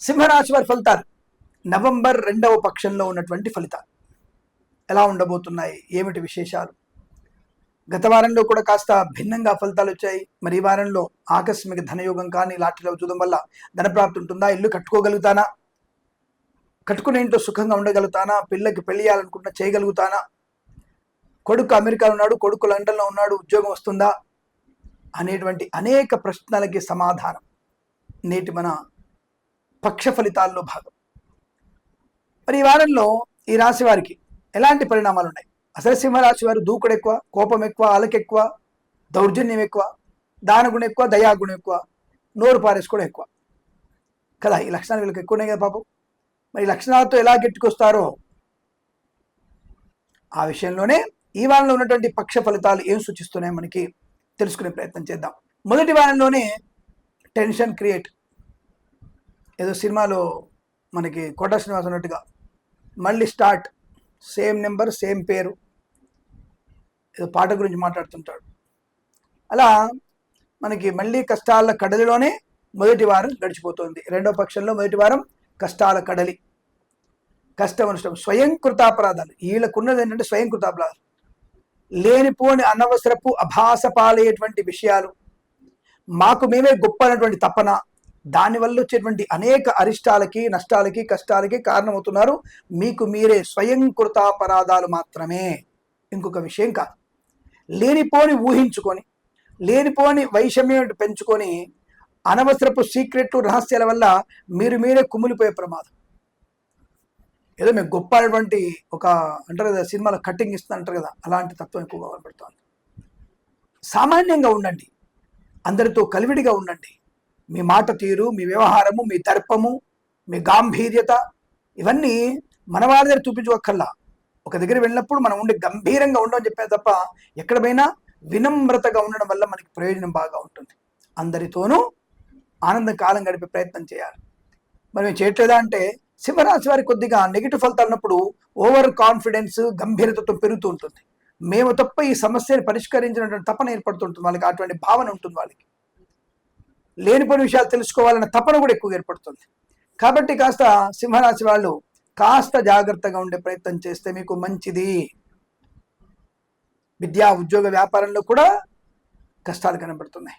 సింహరాశి వారి ఫలితాలు. నవంబర్ రెండవ పక్షంలో ఉన్నటువంటి ఫలితాలు. ఎలా ఉండబోతున్నాయి? ఏమిటి విశేషాలు? గత వారంలో కూడా కాస్త భిన్నంగా ఫలితాలు వచ్చాయి. మరి ఈ వారంలో ఆకస్మిక ధనయోగం కానీ లాటరీలో చూడడం వల్ల ధనప్రాప్తి ఉంటుందా? ఇల్లు కట్టుకోగలుగుతానా? కట్టుకునే ఇంట్లో సుఖంగా ఉండగలుగుతానా? పిల్లకి పెళ్ళియాలనుకుంటున్నా చేయగలుగుతానా? కొడుకు అమెరికాలో ఉన్నాడు కొడుకు లండన్లో ఉన్నాడు ఉద్యోగం వస్తుందా? అనేటువంటి అనేక ప్రశ్నలకి సమాధానం. నేటి మన పక్ష ఫలితాల్లో భాగం. మరి ఈ వారంలో ఈ రాశి వారికి ఎలాంటి పరిణామాలు ఉన్నాయి అసలు సింహరాశి వారు దూకుడు ఎక్కువ కోపం ఎక్కువ అలకెక్కువ దౌర్జన్యం ఎక్కువ దానగుణం ఎక్కువ దయాగుణం ఎక్కువ. నోరు పారేసుకోవడం ఎక్కువ కదా ఈ లక్షణాలు వీళ్ళకి ఎక్కువ ఉన్నాయి కదా పాపం. మరి లక్షణాలతో ఎలా గెట్టుకొస్తారో ఆ విషయంలోనే ఈ వారంలో ఉన్నటువంటి పక్ష ఫలితాలు ఏం సూచిస్తున్నాయో మనకి తెలుసుకునే ప్రయత్నం చేద్దాం. మొదటి వారంలోనే టెన్షన్ క్రియేట్ ఏదో సినిమాలో మనకి కోట శ్రీనివాస్ ఉన్నట్టుగా మళ్ళీ స్టార్ట్ సేమ్ నెంబర్ సేమ్ పేరు ఏదో పాట గురించి మాట్లాడుతుంటాడు. అలా మనకి మళ్ళీ కష్టాల కడలిలోనే మొదటి వారం గడిచిపోతుంది. రెండో పక్షంలో మొదటి వారం కష్టాల కడలి. కష్టం అనుష్టం. స్వయం కృతాపరాధాలు. వీళ్ళకున్నది ఏంటంటే స్వయం కృతాపరాధాలు. లేనిపోని అనవసరపు అభాస పాలయ్యేటువంటి విషయాలు. మాకు మేమే గొప్ప అనేటువంటి తపన. దానివల్ల వచ్చేటువంటి అనేక అరిష్టాలకి నష్టాలకి కష్టాలకి కారణమవుతున్నారు. మీకు మీరే స్వయం కృతాపరాధాలు మాత్రమే. ఇంకొక విషయం కాదు. లేనిపోని ఊహించుకొని లేనిపోని వైషమ్యం పెంచుకొని అనవసరపు సీక్రెట్లు రహస్యాల వల్ల మీరు మీరే కుమిలిపోయే ప్రమాదం. ఏదో మీకు గొప్ప అటువంటి ఒక అంటారు కదా సినిమాలో కట్టింగ్ ఇస్తుంది అంటారు కదా అలాంటి తత్వం ఎక్కువగా కనబడుతోంది. సామాన్యంగా ఉండండి. అందరితో కలివిడిగా ఉండండి. మీ మాట తీరు మీ వ్యవహారము మీ తర్పము మీ గాంభీర్యత ఇవన్నీ మన వారి దగ్గర చూపించుకోకల్లా ఒక దగ్గర వెళ్ళినప్పుడు మనం ఉండి గంభీరంగా ఉండమని చెప్పే తప్ప ఎక్కడ పోయినా వినమ్రతగా ఉండడం వల్ల మనకి ప్రయోజనం బాగా ఉంటుంది. అందరితోనూ ఆనందం కాలం గడిపే ప్రయత్నం చేయాలి. మరి మేము చేయట్లేదా అంటే సింహరాశి వారి కొద్దిగా నెగిటివ్ ఫలితాలు ఉన్నప్పుడు ఓవర్ కాన్ఫిడెన్స్ గంభీరతతో పెరుగుతూ ఉంటుంది. మేము తప్ప ఈ సమస్యను పరిష్కరించినటువంటి తపన ఏర్పడుతుంటుంది వాళ్ళకి అటువంటి భావన ఉంటుంది వాళ్ళకి. లేనిపోని విషయాలు తెలుసుకోవాలన్న తపన కూడా ఎక్కువ ఏర్పడుతుంది. కాబట్టి కాస్త సింహరాశి వాళ్ళు కాస్త జాగ్రత్తగా ఉండే ప్రయత్నం చేస్తే మీకు మంచిది. విద్యా ఉద్యోగ వ్యాపారంలో కూడా కష్టాలు కనబడుతున్నాయి.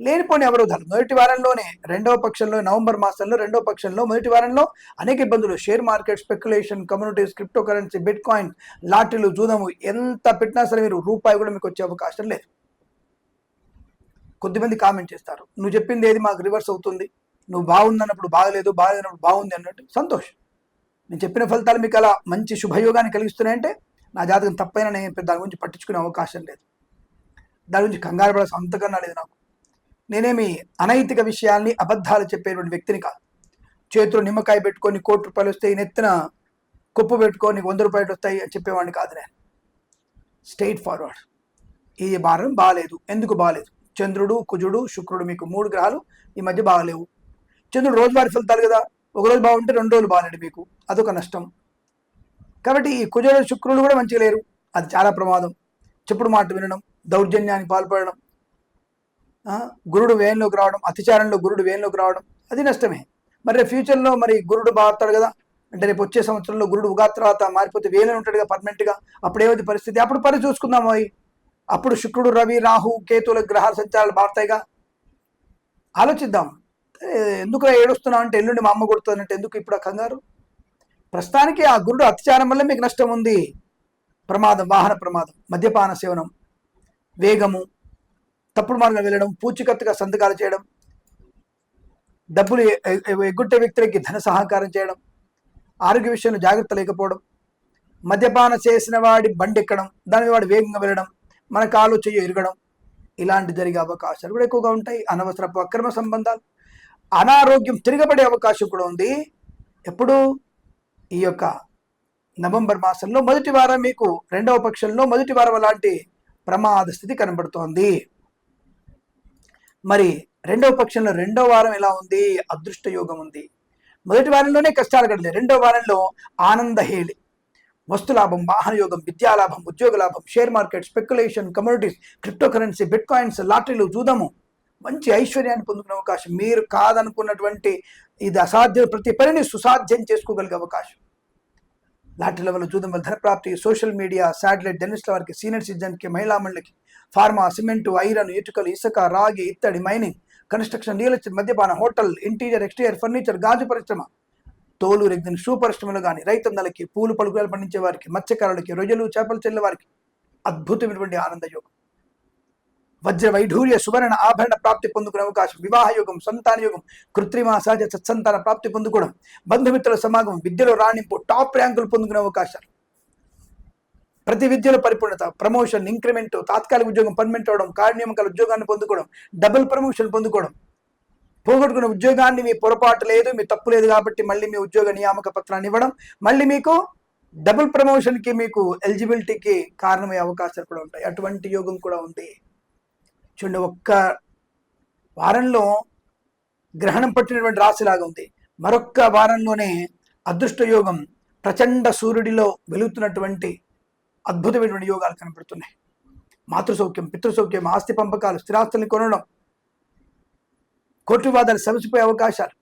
లేనిపోని అవరోధాలు. మొదటి వారంలోనే రెండవ పక్షంలో నవంబర్ మాసంలో రెండవ పక్షంలో మొదటి వారంలో అనేక ఇబ్బందులు. Share market speculation communities crypto currency bitcoin లాటరీలు జూదము ఎంత పెట్టినా సరే మీరు రూపాయి కూడా మీకు వచ్చే అవకాశం లేదు. కొద్దిమంది కామెంట్ చేస్తారు. నువ్వు చెప్పింది ఏది మాకు రివర్స్ అవుతుంది. నువ్వు బాగుందన్నప్పుడు బాగలేదు బాగలేనప్పుడు బాగుంది అన్నట్టు సంతోషం. నేను చెప్పిన ఫలితాలు మీకు అలా మంచి శుభయోగాన్ని కలిగిస్తున్నాయంటే నా జాతకం తప్పైనా నేను పెద్ద దాని గురించి పట్టించుకునే అవకాశం లేదు. దాని గురించి కంగారు పడాల్సిన అంతకన్నా లేదు నాకు. నేనేమి అనైతిక విషయాల్ని అబద్ధాలు చెప్పేటువంటి వ్యక్తిని కాదు. చేతిలో నిమ్మకాయ పెట్టుకొని కోటి రూపాయలు వస్తాయి నెత్తిన కుప్పు పెట్టుకొని వంద రూపాయలు వస్తాయి అని చెప్పేవాడిని కాదు నేను. స్ట్రైట్ ఫార్వర్డ్ ఈ వారం బాగాలేదు ఎందుకు బాగాలేదు చంద్రుడు కుజుడు శుక్రుడు మీకు మూడు గ్రహాలు ఈ మధ్య బాగలేవు. చంద్రుడు రోజువారి ఫలితాలు కదా ఒకరోజు బాగుంటే రెండు రోజులు బాగాలేడు మీకు. అదొక నష్టం. కాబట్టి ఈ కుజుడు శుక్రుడు కూడా మంచిగా లేరు. అది చాలా ప్రమాదం. చెప్పుడు మాట వినడం దౌర్జన్యానికి పాల్పడడం గురుడు వేయంలోకి రావడం అతిచారంలో గురుడు వేయంలోకి రావడం అది నష్టమే. మరి ఫ్యూచర్లో మరి గురుడు బాగుతాడు కదా అంటే రేపు వచ్చే సంవత్సరంలో గురుడు ఉగా తర్వాత మారిపోతే వేలే ఉంటాడు కదా పర్మనెంట్గా అప్పుడు ఏమైంది పరిస్థితి? అప్పుడు పని చూసుకుందాం అవి అప్పుడు శుక్రుడు రవి రాహు కేతుల గ్రహాల సంచారాలు మారుతాయిగా. ఆలోచిద్దాం. ఎందుకు ఏడుస్తున్నావు అంటే ఎల్లుండి మా అమ్మ కొడుతుందంటే ఎందుకు ఇప్పుడు ఆ కంగారు? ప్రస్తుతానికి ఆ గురుడు అత్యాచారం వల్ల మీకు నష్టం ఉంది. ప్రమాదం వాహన ప్రమాదం మద్యపాన సేవనం వేగము తప్పుడు మార్గం వెళ్ళడం పూచికత్తుగా సంతకాలు చేయడం డబ్బులు ఎ- ఎగ్గొట్టే వ్యక్తులకి ధన సహకారం చేయడం ఆరోగ్య విషయంలో జాగ్రత్త లేకపోవడం మద్యపాన చేసిన వాడి బండి ఎక్కడం దాని వాడు వేగంగా వెళ్ళడం మన కాలు చెయ్యి ఎరగడం ఇలాంటి జరిగే అవకాశాలు కూడా ఎక్కువగా ఉంటాయి. అనవసరపు అక్రమ సంబంధాలు అనారోగ్యం తిరగబడే అవకాశం కూడా ఉంది. ఎప్పుడు ఈ యొక్క నవంబర్ మాసంలో మొదటి వారం మీకు రెండవ పక్షంలో మొదటి వారం అలాంటి ప్రమాద స్థితి కనబడుతోంది. మరి రెండవ పక్షంలో రెండవ వారం ఎలా ఉంది? అదృష్ట యోగం ఉంది. మొదటి వారంలోనే కష్టాలు కడలేదు రెండవ వారంలో ఆనంద హేళి. వస్తు లాభం వాహన యోగం విద్యా లాభం ఉద్యోగ లాభం share market speculation communities crypto currency bitcoins లాటరీలు జూదము. మంచి ఐశ్వర్యాన్ని పొందుకునే అవకాశం. మీరు కాదనుకున్నటువంటి ఇది అసాధ్యం ప్రతి పనిని సుసాధ్యం చేసుకోగలిగే అవకాశం. లాటరీల వల్ల జూదం వల్ల ధనప్రాప్తి సోషల్ మీడియా శాటిలైట్ జర్నలిస్టుల వారికి సీనియర్ సిటిజన్కి మహిళా మండలికి ఫార్మా సిమెంటు ఐరన్ ఇటుకలు ఇసుక రాగి ఇత్తడి మైనింగ్ కన్స్ట్రక్షన్ రియల్ ఎస్టేట్ మద్యపాన హోటల్ ఇంటీరియర్ ఎక్స్టీరియర్ ఫర్నిచర్ గాజు పరిశ్రమ. తోలు రెగ్గిన షూ పరిశ్రమలు కానీ రైతన్నలకి పూలు పలుకులు పండించే వారికి మత్స్యకారులకి రొయ్యలు చేపలు చెల్లే వారికి అద్భుతమైనటువంటి ఆనంద యోగం. వజ్ర వైఢూర్య సువర్ణ ఆభరణ ప్రాప్తి పొందుకునే అవకాశం వివాహ యోగం సంతాన యోగం కృత్రిమ సహజ సత్సంతాన ప్రాప్తి పొందుకోవడం బంధుమిత్రుల సమాగమం విద్యలో రాణింపు టాప్ ర్యాంకులు పొందుకునే అవకాశాలు. ప్రతి విద్యలో పరిపూర్ణత ప్రమోషన్ ఇంక్రిమెంట్ తాత్కాలిక ఉద్యోగం పర్మనెంట్ అవడం కార్యనియమకాల ఉద్యోగాన్ని పొందుకోవడం డబుల్ ప్రమోషన్ పొందుకోవడం పోగొట్టుకున్న ఉద్యోగాన్ని మీ పొరపాటు లేదు మీ తప్పు లేదు కాబట్టి మళ్ళీ మీ ఉద్యోగ నియామక పత్రాన్ని ఇవ్వడం మళ్ళీ మీకు డబుల్ ప్రమోషన్కి మీకు ఎలిజిబిలిటీకి కారణమయ్యే అవకాశాలు కూడా ఉంటాయి. అటువంటి యోగం కూడా ఉంది. చూడండి ఒక్క వారంలో గ్రహణం పట్టినటువంటి రాశిలాగా ఉంది. మరొక్క వారంలోనే అదృష్ట యోగం ప్రచండ సూర్యుడిలో వెలుగుతున్నటువంటి అద్భుతమైనటువంటి యోగాలు కనపడుతున్నాయి. మాతృసౌఖ్యం పితృసౌఖ్యం ఆస్తి పంపకాలు స్థిరాస్తుల్ని కొనడం కోర్టు సమసిపోయే అవకాశాలు.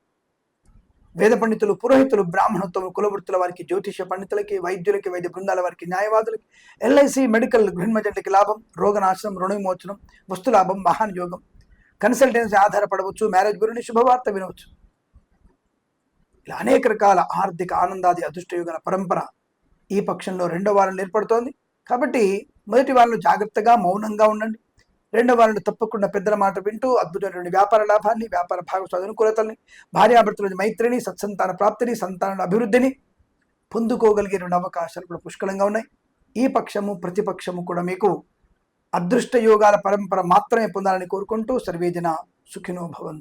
వేద పండితులు పురోహితులు బ్రాహ్మణత్వం కులవృత్తుల వారికి జ్యోతిష పండితులకి వైద్యులకి వైద్య బృందాల వారికి న్యాయవాదులకి ఎల్ఐసి మెడికల్ గృహమజంటకి లాభం రోగనాశనం రుణ విమోచనం వస్తు లాభం మహాన్ యోగం కన్సల్టెన్సీ ఆధారపడవచ్చు మ్యారేజ్ గురించి శుభవార్త వినవచ్చు. ఇలా అనేక రకాల ఆర్థిక ఆనందాది అదృష్టయోగాల పరంపర ఈ పక్షంలో రెండో వారం ఏర్పడుతోంది. కాబట్టి మొదటి వారంలో జాగ్రత్తగా మౌనంగా ఉండండి. రెండవ వారిని తప్పకుండా పెద్దల మాట వింటూ అద్భుతమైనటువంటి వ్యాపార లాభాన్ని వ్యాపార భాగస్వామి అనుకూలతల్ని భార్యాభర్తల మైత్రిని సత్సంతాన ప్రాప్తిని సంతాన అభివృద్ధిని పొందుకోగలిగేటువంటి అవకాశాలు కూడా పుష్కలంగా ఉన్నాయి. ఈ పక్షము ప్రతిపక్షము కూడా మీకు అదృష్ట యోగాల పరంపర మాత్రమే పొందాలని కోరుకుంటూ సర్వేజన సుఖినో భవంతు.